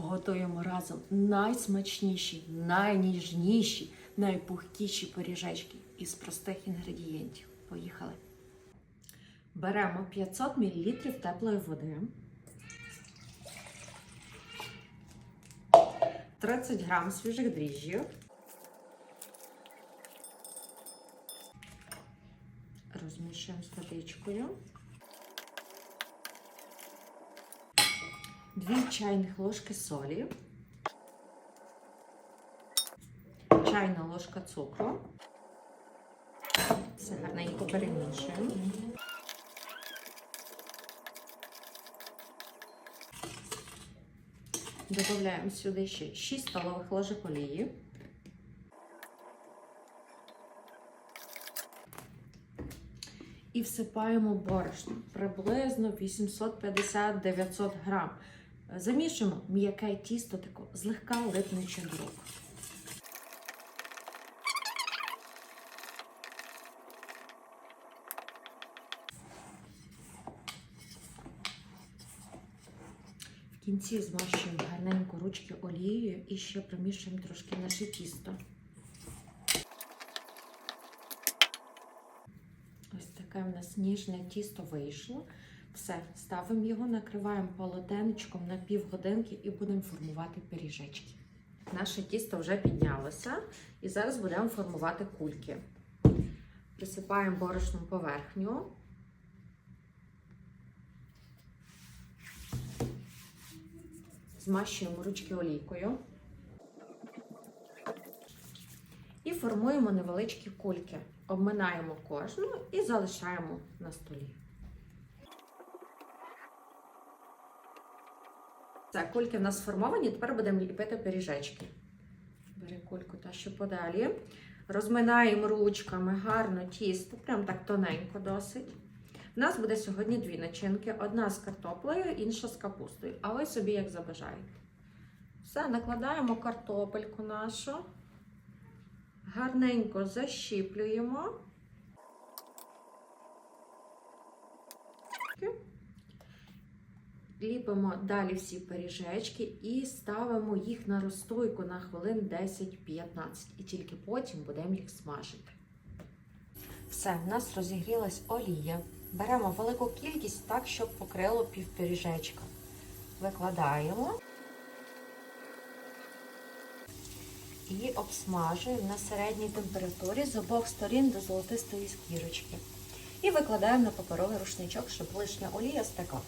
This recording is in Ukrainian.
готуємо разом найсмачніші, найніжніші, найпухкіші пиріжечки із простих інгредієнтів. Поїхали! Беремо 500 мл теплої води, 30 грам свіжих дріжджів, розмішуємо з водичкою, 2 чайних ложки солі, чайна ложка цукру. Все гарненько перемішуємо. Додаємо сюди ще 6 столових ложок олії. І всипаємо борошно приблизно 850-900 грам. Замішуємо м'яке тісто тако злегка липнучи до рук. В кінці змащуємо гарненько ручки олією і ще примішуємо трошки наше тісто. Ось таке в нас ніжне тісто вийшло. Все, ставимо його, накриваємо полотенечком на півгодинки і будемо формувати пиріжечки. Наше тісто вже піднялося і зараз будемо формувати кульки. Присипаємо борошном поверхню. Змащуємо ручки олійкою. І формуємо невеличкі кульки. Обминаємо кожну і залишаємо на столі. Все, кульки в нас сформовані, тепер будемо ліпити пиріжечки. Бери кульку та що подалі. Розминаємо ручками гарно тісто, прям так тоненько досить. У нас буде сьогодні дві начинки: одна з картоплею, інша з капустою. А ви собі як забажаєте. Все, накладаємо картопельку нашу. Гарненько защіплюємо. Ліпимо далі всі пиріжечки і ставимо їх на розстойку на хвилин 10-15. І тільки потім будемо їх смажити. Все, в нас розігрілась олія. Беремо велику кількість так, щоб покрило півпиріжечка. Викладаємо. і обсмажуємо на середній температурі з обох сторін до золотистої скірочки. І викладаємо на паперовий рушничок, щоб лишня олія стекла.